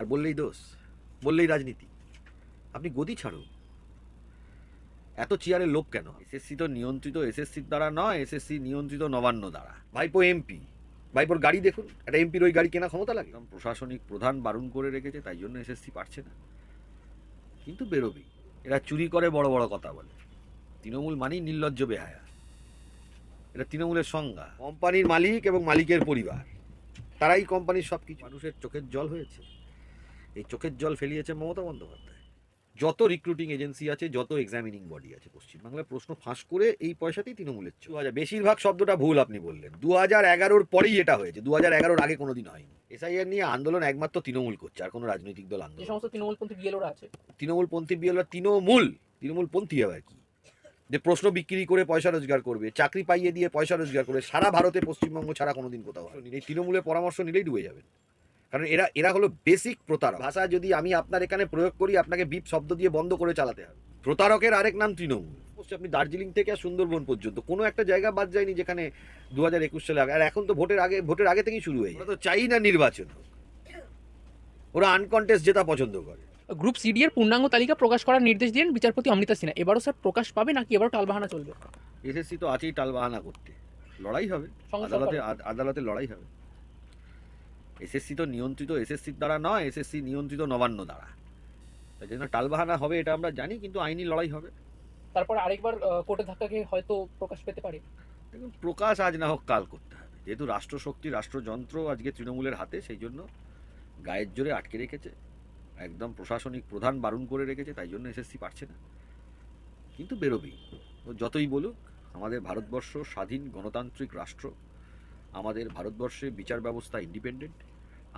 আর বললেই দোষ, বললেই রাজনীতি। আপনি গদি ছাড়ুন। এত চেয়ারের লোক কেন? এসএসসি তো নিয়ন্ত্রিত এসএসসির দ্বারা নয় এসএসসি নিয়ন্ত্রিত নবান্ন দ্বারা। ভাইপো এমপি ভাইপোর গাড়ি দেখুন, একটা এমপির ওই গাড়ি কেনা ক্ষমতা লাগে। প্রশাসনিক প্রধান বারণ করে রেখেছে, তাই জন্য এসএসসি পারছে না। কিন্তু বেরোবেই এরা চুরি করে বড় বড় কথা বলে। তৃণমূল মানেই নির্লজ্জ বেহায়া। এটা তৃণমূলের সংজ্ঞা। কোম্পানির মালিক এবং মালিকের পরিবার। তারাই কোম্পানির সব কিছু মানুষের চোখের জল হয়েছে। এই চোখের জল ফেলিয়েছে মমতা বন্দ্যোপাধ্যায়। যত রিক্রুটিং এজেন্সি আছে যত এক্সামিনিং বডি আছে পশ্চিমবাংলায় প্রশ্ন ফাঁস করে এই পয়সাতেই তৃণমূলের দু হাজার বেশিরভাগ শব্দটা ভুল আপনি বললেন। দু হাজার এগারোর পরেই এটা হয়েছে। দু হাজার এগারোর আগে কোনোদিন হয়নি। এসআইআর নিয়ে আন্দোলন একমাত্র তৃণমূল করছে আর কোনো রাজনৈতিক দল আন্দোলন সমস্ত তৃণমূলপন্থী বিএলওরা আছে। তৃণমূলপন্থী বিএলরা তৃণমূল তৃণমূলপন্থী আবার কি? যে প্রশ্ন বিক্রি করে পয়সা রোজগার করবে চাকরি পাইয়ে দিয়ে পয়সা রোজগার করবে সারা ভারতে পশ্চিমবঙ্গ ছাড়া কোনোদিন কোথাও হয়নি। এই তৃণমূলের পরামর্শ নিলেই ডুবে যাবেন। কারণ এরা এরা হলো বেসিক প্রতারক। ভাষা যদি আমি আপনার এখানে প্রয়োগ করি আপনাকে বিপ শব্দ দিয়ে বন্ধ করে চালাতে হবে। প্রতারকের আরেক নাম তৃণমূল। আপনি দার্জিলিং থেকে আর সুন্দরবন পর্যন্ত কোনো একটা জায়গা বাদ যায়নি যেখানে দু হাজার একুশ সালে আগে আর এখন তো ভোটের আগে ভোটের আগে থেকেই শুরু হয়ে। ওরা তো চাই না নির্বাচন ওরা আনকন্টেস্ট জেতা পছন্দ করে। গ্রুপ সিডি এর পূর্ণাঙ্গ তালিকা প্রকাশ করার নির্দেশ দিলেন বিচারপতি অমৃতা সিনহা। এবারও স্যার প্রকাশ পাবে নাকি এবারও টালবাহানা চলবে? এসএসসি তো আছেই টালবাহানা করতে। লড়াই হবে। আদালতে আদালতে লড়াই হবে। এসএসসি তো নিয়ন্ত্রিত এসএসসির দ্বারা নয় এসএসসি নিয়ন্ত্রিত নবান্ন দ্বারা। তাই জন্য টালবাহানা হবে এটা আমরা জানি কিন্তু আইনি লড়াই হবে। তারপর আরেকবার কোর্টে ধাক্কা খেয়ে হয়তো প্রকাশ পেতে পারে। দেখুন প্রকাশ আজ না হোক কাল করতে হবে। যেহেতু রাষ্ট্রশক্তি রাষ্ট্রযন্ত্র আজকে তৃণমূলের হাতে সেই জন্য গায়ের জোরে আটকে রেখেছে। একদম প্রশাসনিক প্রধান বারণ করে রেখেছে তাই জন্য এসএসসি পারছে না। কিন্তু বেরোবেই। ও যতই বলুক আমাদের ভারতবর্ষ স্বাধীন গণতান্ত্রিক রাষ্ট্র। আমাদের ভারতবর্ষে বিচার ব্যবস্থা ইন্ডিপেন্ডেন্ট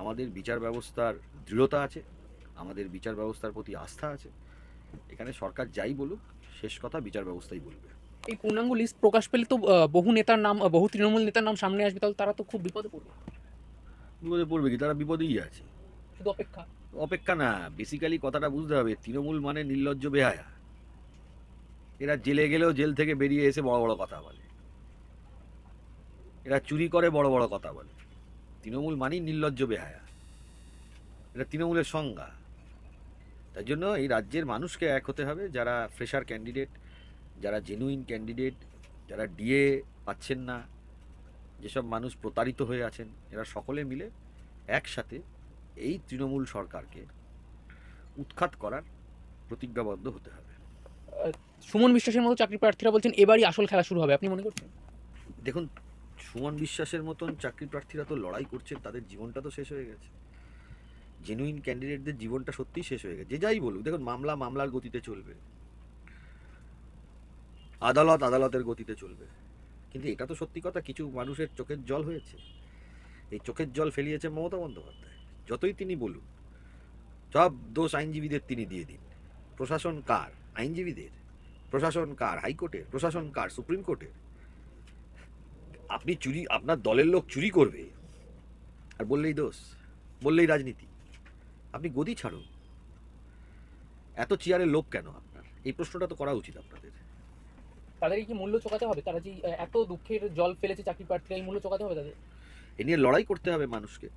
আমাদের বিচার ব্যবস্থার দৃঢ়তা আছে আমাদের বিচার ব্যবস্থার প্রতি আস্থা আছে। এখানে সরকার যাই বলুক শেষ কথা বিচার ব্যবস্থাই বলবে। এই পূর্ণাঙ্গ লিস্ট প্রকাশ পেলে তো বহু নেতার নাম বহু তৃণমূল নেতার নাম সামনে আসবে তাহলে তারা তো খুব বিপদে পড়বে। বিপদে পড়বে কি? তারা বিপদেই আছে। শুধু অপেক্ষা? অপেক্ষা না বেসিক্যালি কথাটা বুঝতে হবে তৃণমূল মানে নির্লজ্জ বেহায়া। এরা জেলে গেলেও জেল থেকে বেরিয়ে এসে বড় বড় কথা বলে। এরা চুরি করে বড় বড় কথা বলে। তৃণমূল মানেই নির্লজ্জ বেহায়া। এটা তৃণমূলের সংজ্ঞা। তাই জন্য এই রাজ্যের মানুষকে এক হতে হবে যারা ফ্রেশার ক্যান্ডিডেট যারা জেনুইন ক্যান্ডিডেট যারা ডিএ পাচ্ছেন না যেসব মানুষ প্রতারিত হয়ে আছেন এরা সকলে মিলে একসাথে এই তৃণমূল সরকারকে উৎখাত করার প্রতিজ্ঞাবদ্ধ হতে হবে। সুমন বিশ্বাসের মতো চাকরি প্রার্থীরা বলছেন এবারই আসল খেলা শুরু হবে। আপনি মনে করছেন? দেখুন সুমন বিশ্বাসের মতন চাকরি প্রার্থীরা তো লড়াই করছেন তাদের জীবনটা তো শেষ হয়ে গেছে। জেনুইন ক্যান্ডিডেটদের জীবনটা সত্যিই শেষ হয়ে গেছে, যে যাই বলুক, দেখুন, মামলা মামলার গতিতে চলবে। আদালত আদালতের গতিতে চলবে। কিন্তু এটা তো সত্যি কথা, কিছু মানুষের চোখের জল হয়েছে। এই চোখের জল ফেলিয়েছে মমতা বন্দ্যোপাধ্যায়। যতই তিনি বলুন সব দোষ আইনজীবীদের তিনি দিয়ে দিন। প্রশাসন কার? আইনজীবীদের। প্রশাসন কার? হাইকোর্টের। প্রশাসন কার? সুপ্রিম কোর্টের। আপনি চুরি আপনার দলের লোক চুরি করবে। আর বললেই দোষ বললেই রাজনীতি। আপনি গদি ছাড়ুন। এত চেয়ারের লোভ কেন আপনার? এই প্রশ্নটা তো করা উচিত আপনাদের। তাদেরকে কি মূল্য চোকাতে হবে? তারা যে এত দুঃখের জল ফেলেছে চাকরি প্রার্থীরা এই মূল্য চোকাতে হবে তাদের? এ নিয়ে লড়াই করতে হবে মানুষকে।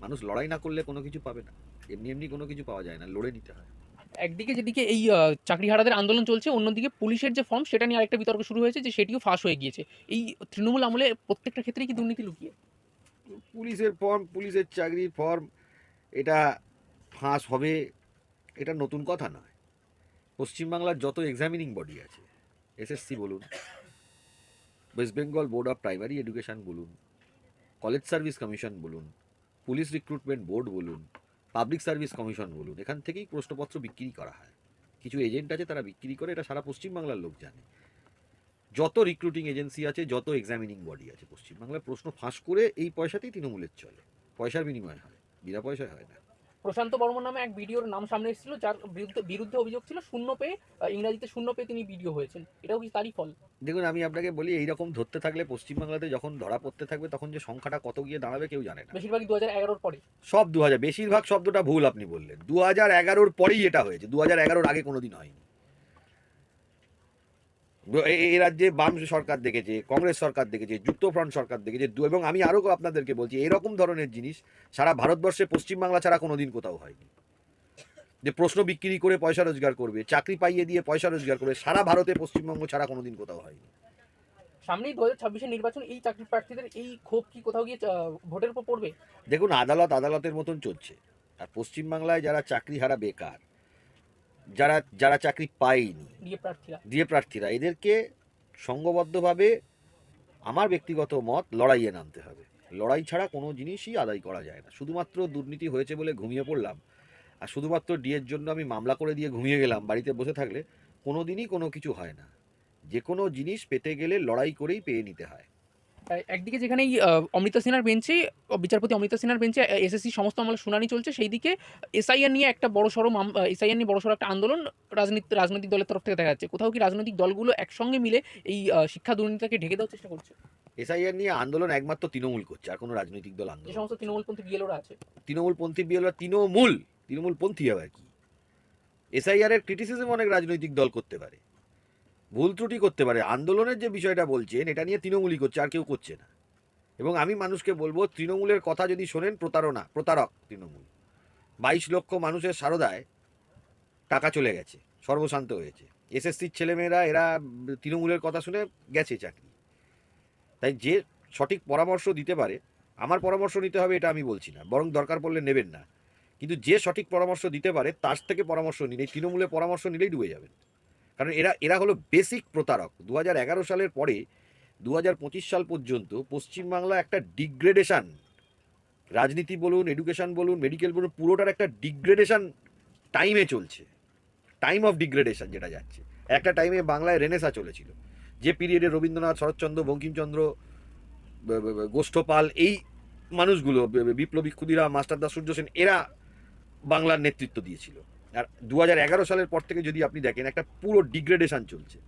মানুষ লড়াই না করলে কোনো কিছু পাবে না। এমনি এমনি কোনো কিছু পাওয়া যায় না লড়ে নিতে হয়। একদিকে যেদিকে এই আহ, চাকরিহারাদের আন্দোলন চলছে অন্যদিকে পুলিশের যে ফর্ম সেটা নিয়ে আরেকটা বিতর্ক শুরু হয়েছে যে সেটিও ফাঁস হয়ে গিয়েছে। এই তৃণমূল আমলে প্রত্যেকটা ক্ষেত্রে কি দুর্নীতি লুকিয়ে? পুলিশের ফর্ম পুলিশের চাকরির ফর্ম এটা ফাঁস হবে এটা নতুন কথা নয়। পশ্চিমবাংলার যত এক্সামিনিং বডি আছে এসএসসি বলুন West Bengal board of primary education বলুন কলেজ সার্ভিস কমিশন বলুন পুলিশ রিক্রুটমেন্ট বোর্ড বলুন পাবলিক সার্ভিস কমিশন বলুন, এখান থেকেই প্রশ্নপত্র বিক্রি করা হয়। কিছু এজেন্ট আছে তারা বিক্রি করে, এটা সারা পশ্চিমবাংলার লোক জানে। যত রিক্রুটিং এজেন্সি আছে, যত এক্সামিনিং বডি আছে পশ্চিমবাংলার প্রশ্ন ফাঁস করে এই পয়সাতেই তৃণমূলের চলে। পয়সার বিনিময় হয়, বিনা পয়সায় হয় না। প্রশান্ত বর্মন নামে এক ভিডিওর নাম সামনে এসেছিল যার বিরুদ্ধে বিরুদ্ধে অভিযোগ ছিল শূন্য পেয়ে ইংরাজিতে শূন্য পেয়ে তিনি ভিডিও হয়েছেন। এটাও কি তারই ফল? দেখুন আমি আপনাকে বলি এইরকম ধরতে থাকলে পশ্চিমবাংলাতে যখন ধরা পড়তে থাকবে তখন যে সংখ্যাটা কত গিয়ে দাঁড়াবে কেউ জানে না। বেশিরভাগ দু হাজার এগারোর পরে। সব দু হাজার বেশিরভাগ শব্দটা ভুল আপনি বললেন। দু হাজার এগারোর পরেই এটা হয়েছে। দু হাজার এগারোর আগে কোনোদিন হয়নি। এ- এ রাজ্যে বাম সরকার দেখেছে কংগ্রেস সরকার দেখেছে যুক্তফ্রন্ট সরকার দেখেছে দু- এবং আমি আরও আপনাদেরকে বলছি এরকম ধরনের জিনিস সারা ভারতবর্ষে পশ্চিমবাংলা ছাড়া কোনো দিন কোথাও হয়নি। যে প্রশ্ন বিক্রি করে পয়সা রোজগার করবে চাকরি পাইয়ে দিয়ে পয়সা রোজগার করবে সারা ভারতে পশ্চিমবঙ্গ ছাড়া কোনো দিন কোথাও হয়নি। সামনেই দু হাজার নির্বাচন এই চাকরি প্রার্থীদের এই ক্ষোভ কি কোথাও গিয়ে ভোটের উপর পড়বে? দেখুন আদালত আদালতের মতন চলছে। আর পশ্চিমবাংলায় যারা চাকরি হারা বেকার যারা যারা চাকরি পায়নি। দিয়ে প্রার্থীরা। এদেরকে সঙ্গবদ্ধভাবে আমার ব্যক্তিগত মত লড়াইয়ে নামতে হবে। লড়াই ছাড়া কোনো জিনিসই আদায় করা যায় না। শুধুমাত্র দুর্নীতি হয়েছে বলে ঘুমিয়ে পড়লাম আর শুধুমাত্র ডিএর জন্য আমি মামলা করে দিয়ে ঘুমিয়ে গেলাম বাড়িতে বসে থাকলে কোনো দিনই কোনো কিছু হয় না। যে কোনো জিনিস পেতে গেলে লড়াই করেই পেয়ে নিতে হয়। একদিকে যেখানে এই অমৃতা সিনহার বেঞ্চে বিচারপতি অমৃতা সিনহার বেঞ্চে এসএসসি সমস্ত আমলে শুনানি চলছে সেই দিকে এসআইআর নিয়ে একটা বড় সড়ো এসআইআর নিয়ে বড় সড়ো একটা আন্দোলন রাজনীতি রাজনৈতিক দলের তরফ থেকে দেখা যাচ্ছে। কোথাও কি রাজনৈতিক দলগুলো একসঙ্গে মিলে এই শিক্ষা দুর্নীতিকে ঢেকে দেওয়ার চেষ্টা করছে? এসআইআর নিয়ে আন্দোলন একমাত্র তৃণমূল করছে আর কোনো রাজনৈতিক দল আন্দোলন সমস্ত তৃণমূলপন্থী বিএলওরা আছে। তৃণমূলপন্থী বিএল তৃণমূল তৃণমূলপন্থী হবে আর কি? এসআইআর এর ক্রিটিসিজম অনেক রাজনৈতিক দল করতে পারে। ভুল ত্রুটি করতে পারে, আন্দোলনের যে বিষয়টা বলছেন, এটা নিয়ে তৃণমূলই করছে, আর কেউ করছে না। এবং আমি মানুষকে বলব, তৃণমূলের কথা যদি শোনেন, প্রতারণা, প্রতারক তৃণমূল। বাইশ লক্ষ মানুষের সারদায় টাকা চলে গেছে, সর্বশান্ত হয়েছে। এসএসসির ছেলেমেয়েরা, এরা তৃণমূলের কথা শুনে গেছে চাকরি। তাই যে সঠিক পরামর্শ দিতে পারে, আমার পরামর্শ নিতে হবে, এটা আমি বলছি না, বরং দরকার পড়লে নেবেন না। কিন্তু যে সঠিক পরামর্শ দিতে পারে, তার থেকে পরামর্শ নিন, এই তৃণমূলের পরামর্শ নিলেই ডুবে যাবেন। কারণ এরা এরা হলো বেসিক প্রতারক। দু সালের পরে দু হাজার পঁচিশ সাল পর্যন্ত পশ্চিমবাংলা একটা ডিগ্রেডেশন রাজনীতি বলুন এডুকেশন বলুন মেডিকেল বলুন, পুরোটার একটা ডিগ্রেডেশান টাইমে চলছে। টাইম অফ ডিগ্রেডেশন যেটা যাচ্ছে। একটা টাইমে বাংলায় রেনেসা চলেছিল। যে পিরিয়ডে রবীন্দ্রনাথ, শরৎচন্দ্র, বঙ্কিমচন্দ্র গোষ্ঠপাল, এই মানুষগুলো বিপ্লবী ক্ষুদিরা মাস্টারদা সূর্য সেন, এরা বাংলার নেতৃত্ব দিয়েছিল। আর দু সালের পর থেকে যদি আপনি দেখেন, একটা পুরো ডিগ্রেডেশন চলছে।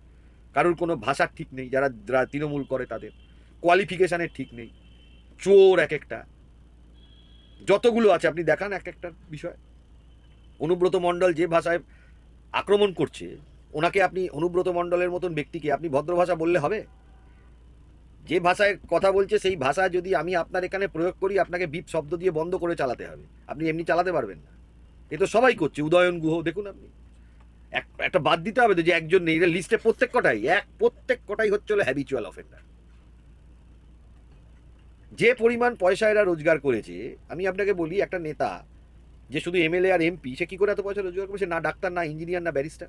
কারোর কোনো ভাষার ঠিক নেই, যারা তৃণমূল করে তাদের। কোয়ালিফিকেশানের ঠিক নেই। চোর এক একটা। যতগুলো আছে, আপনি দেখান এক একটা বিষয়। অনুব্রত মণ্ডল যে ভাষায় আক্রমণ করছে, ওনাকে আপনি অনুব্রত মণ্ডলের মতন ব্যক্তিকে আপনি ভদ্র ভাষা বললে হবে? যে ভাষায় কথা বলছে, সেই ভাষা যদি আমি আপনার এখানে প্রয়োগ করি, আপনাকে বিপ শব্দ দিয়ে বন্ধ করে চালাতে হবে। আপনি এমনি চালাতে পারবেন না। এ তো সবাই করছে উদয়ন গুহ দেখুন আপনি। এক একটা বাদ দিতে হবে তো যে একজন নেই লিস্টে প্রত্যেক কটাই এক প্রত্যেক কটাই হচ্ছে হলো হ্যাবিচুয়াল অফেন্ডার যে পরিমাণ পয়সা এরা রোজগার করেছে আমি আপনাকে বলি একটা নেতা যে শুধু এমএলএ আর এমপি সে কি করে এত পয়সা রোজগার করেছে না ডাক্তার না ইঞ্জিনিয়ার না ব্যারিস্টার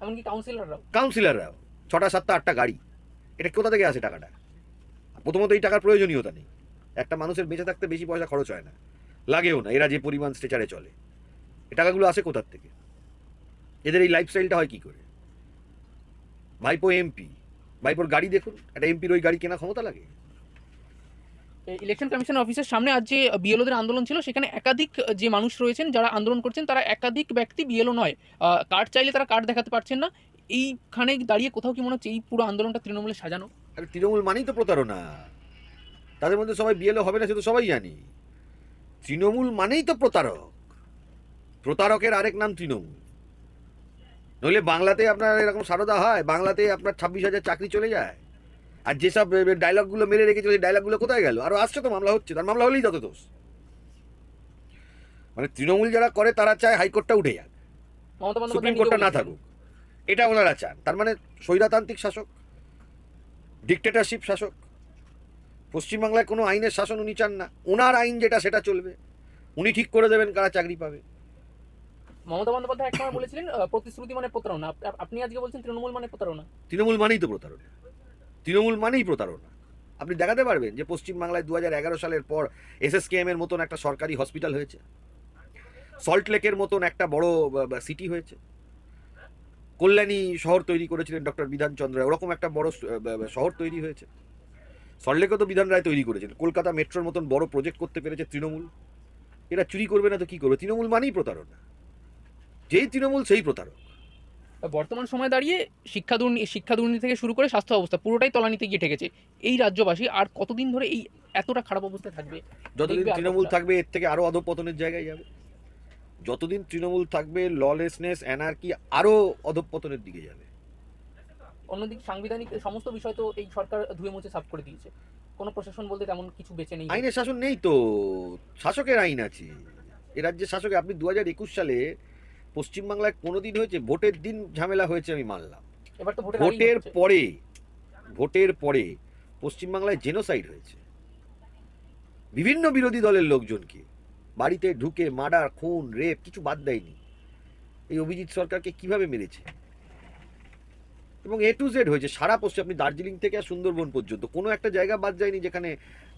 এমনকি কাউন্সিলররাও কাউন্সিলররাও ছটা সাতটা আটটা গাড়ি। এটা কোথা থেকে আসে টাকাটা? প্রথমত এই টাকার প্রয়োজনীয়তা নেই। একটা মানুষের বেঁচে থাকতে বেশি পয়সা খরচ হয় না। লাগেও না এরা যে পরিমাণ স্ট্রেচারে চলে। এই টাকাগুলো আসে কোথার থেকে? এদের এই লাইফস্টাইলটা হয় কি করে? ভাইপো এমপি ভাইপোর গাড়ি দেখুন একটা এমপির ওই গাড়ি কেনা ক্ষমতা লাগে? ইলেকশন কমিশন অফিসের সামনে আজ যে বিএলওদের আন্দোলন ছিল সেখানে একাধিক যে মানুষ রয়েছেন যারা আন্দোলন করছেন তারা একাধিক ব্যক্তি বিএলও নয়। কার্ড চাইলে তারা কার্ড দেখাতে পারছেন না। এইখানে দাঁড়িয়ে কোথাও কি মনে হচ্ছে এই পুরো আন্দোলনটা তৃণমূলে সাজানো? আর তৃণমূল মানেই তো প্রতারণা। তাদের মধ্যে সবাই বিএলও হবে না সে তো সবাই জানি। তৃণমূল মানেই তো প্রতারক। প্রতারকের আরেক নাম তৃণমূল। নইলে বাংলাতে আপনার এরকম সারদা হয় বাংলাতে আপনার ছাব্বিশ হাজার চাকরি চলে যায়। আর যেসব ডায়লগগুলো মেরে রেখেছিল সেই ডায়লগগুলো কোথায় গেল? আরও আসছে তো মামলা হচ্ছে তার মামলা হলেই যত দোষ। মানে তৃণমূল যারা করে তারা চায় হাইকোর্টটা উঠে যাক। সুপ্রিম কোর্টটা না থাকুক। এটা ওনারা চান। তার মানে স্বৈরাতান্ত্রিক শাসক ডিকটেটারশিপ শাসক পশ্চিমবাংলায় কোনো আইনের শাসন উনি চান না। ওনার আইন যেটা সেটা চলবে। উনি ঠিক করে দেবেন কারা চাকরি পাবে। মমতা বন্দ্যোপাধ্যায় একসময় বলেছিলেন প্রতিশ্রুতি মানে প্রতারণা। আপ- আপনি আজকে বলছেন তৃণমূল মানে প্রতারণা। তৃণমূল মানেই তো প্রতারণা। তৃণমূল মানেই প্রতারণা। আপনি দেখাতে পারবেন যে পশ্চিমবাংলায় দু হাজার এগারো সালের পর এসএসকেএম এর মতন একটা সরকারি হসপিটাল হয়েছে। সল্টলেকের মতন একটা বড় সিটি হয়েছে। কল্যাণী শহর তৈরি করেছিলেন ডক্টর বিধানচন্দ্র ওরকম একটা বড় শহর তৈরি হয়েছে। সল্টলেকেও তো বিধান রায় তৈরি করেছেন কলকাতা মেট্রোর মতন বড় প্রজেক্ট করতে পেরেছে তৃণমূল। এরা চুরি করবে না তো কী করবে? তৃণমূল মানেই প্রতারণা। যেই তৃণমূল সেই প্রতারক। বর্তমান সময় দাঁড়িয়ে শিক্ষা দুর্নীতি শিক্ষা দুর্নীতি থেকে শুরু করে স্বাস্থ্য অবস্থা পুরোটাই তলানিতে গিয়ে ঠেকেছে। এই রাজ্যবাসী আর কতদিন ধরে এই এতটা খারাপ অবস্থায় থাকবে? যতদিন তৃণমূল থাকবে এর থেকে আরও অধপতনের জায়গায় যাবে। যতদিন তৃণমূল থাকবে ললেসনেস অ্যানার্কি আরও অধপতনের দিকে যাবে। অন্যদিকে সাংবিধানিক সমস্ত বিষয় তো এই সরকার ধুয়ে মুছে সাফ করে দিয়েছে। কোনো প্রশাসন বলতে তেমন কিছু বেঁচে নেই। আইনের শাসন নেই তো। শাসকের আইন আছে। এ রাজ্যের শাসকে আপনি দু হাজার একুশ সালে পশ্চিমবাংলায় কোনোদিন হয়েছে ভোটের দিন ঝামেলা হয়েছে আমি মানলাম। এবার তো ভোটের। পরে ভোটের পরে পশ্চিমবাংলায় জেনোসাইড হয়েছে। বিভিন্ন বিরোধী দলের লোকজনকে বাড়িতে ঢুকে মার্ডার খুন রেপ কিছু বাদ দেয়নি। এই অভিজিৎ সরকারকে কীভাবে মেরেছে? এবং এ টু জেড হয়েছে সারা পশ্চিম আপনি দার্জিলিং থেকে আর সুন্দরবন পর্যন্ত কোনো একটা জায়গা বাদ যায়নি যেখানে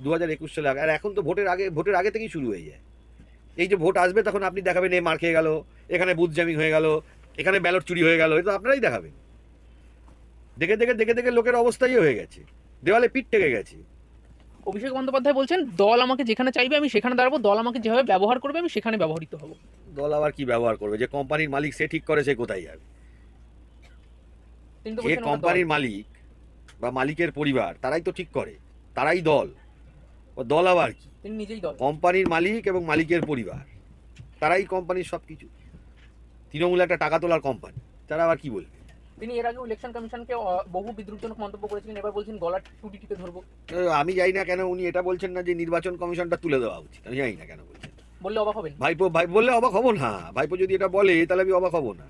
দু হাজার একুশ সালে আর এখন তো ভোটের আগে ভোটের আগে থেকেই শুরু হয়ে যায়। এই যে ভোট আসবে তখন আপনি দেখাবেন এ মার খেয়ে গেল। এখানে বুথ জ্যামিং হয়ে গেল এখানে ব্যালট চুরি হয়ে গেল এটা তো আপনারাই দেখাবেন। দেখে দেখে দেখে দেখে লোকের অবস্থাই হয়ে গেছে দেওয়ালে পিঠ টেকে গেছে। অভিষেক বন্দ্যোপাধ্যায় বলছেন দল আমাকে যেখানে চাইবে আমি সেখানে দাঁড়াবো দল আমাকে যেভাবে ব্যবহার করবে আমি সেখানে ব্যবহৃত হব। দল আবার কি ব্যবহার করবে? যে কোম্পানির মালিক সে ঠিক করে সে কোথায় যাবে? যে। কোম্পানির মালিক বা মালিকের পরিবার তারাই তো ঠিক করে তারাই দল। ও দল আবার কি? নিজেই দল। কোম্পানির মালিক এবং মালিকের পরিবার তারাই কোম্পানির সব কিছু তৃণমূল একটা টাকা তোলার কোম্পানি তারা আবার কি বলবে? তিনি এর আগে ইলেকশন কমিশনকে বহু বিদ্রুপজনক মন্তব্য করেছিলেন এবার বলছেন গলার টুটি টিপে ধরবো। আমি জানি না কেন উনি এটা বলছেন না যে নির্বাচন কমিশনটা তুলে দেওয়া উচিত। আমি জানি না কেন বলছেন। বললে অবাক হবেন? ভাইপো ভাই বললে অবাক হব না। ভাইপো যদি এটা বলে তাহলে আমি অবাক হব না।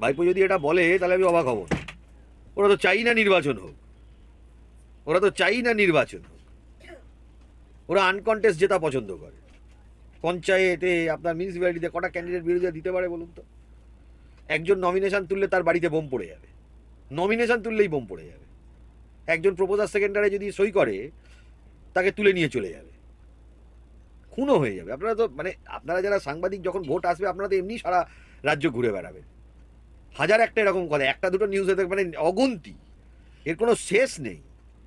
ভাইপো যদি এটা বলে তাহলে আমি অবাক হব না। ওরা তো চাই না নির্বাচন হোক। ওরা তো চাই না নির্বাচন হোক। ওরা আনকন্টেস্ট জেতা পছন্দ করে। পঞ্চায়েতে আপনার মিউনিসিপ্যালিটিতে কটা ক্যান্ডিডেট বিরোধিতা দিতে পারে বলুন তো? একজন নমিনেশন তুললে তার বাড়িতে বোম পড়ে যাবে। নমিনেশন তুললেই বোম পড়ে যাবে। একজন প্রপোজার সেকেন্ডারে যদি সই করে, তাকে তুলে নিয়ে চলে যাবে। খুনও হয়ে যাবে। আপনারা তো মানে আপনারা যারা সাংবাদিক, যখন ভোট আসবে, আপনারা তো এমনি সারা রাজ্য ঘুরে বেড়াবেন। হাজার একটা এরকম কথা, একটা দুটো নিউজে দেখ মানে অগুন্তি। এর কোনো শেষ নেই।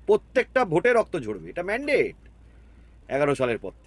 প্রত্যেকটা ভোটে রক্ত ঝরবে। এটা ম্যান্ডেট এগারো সালের পর।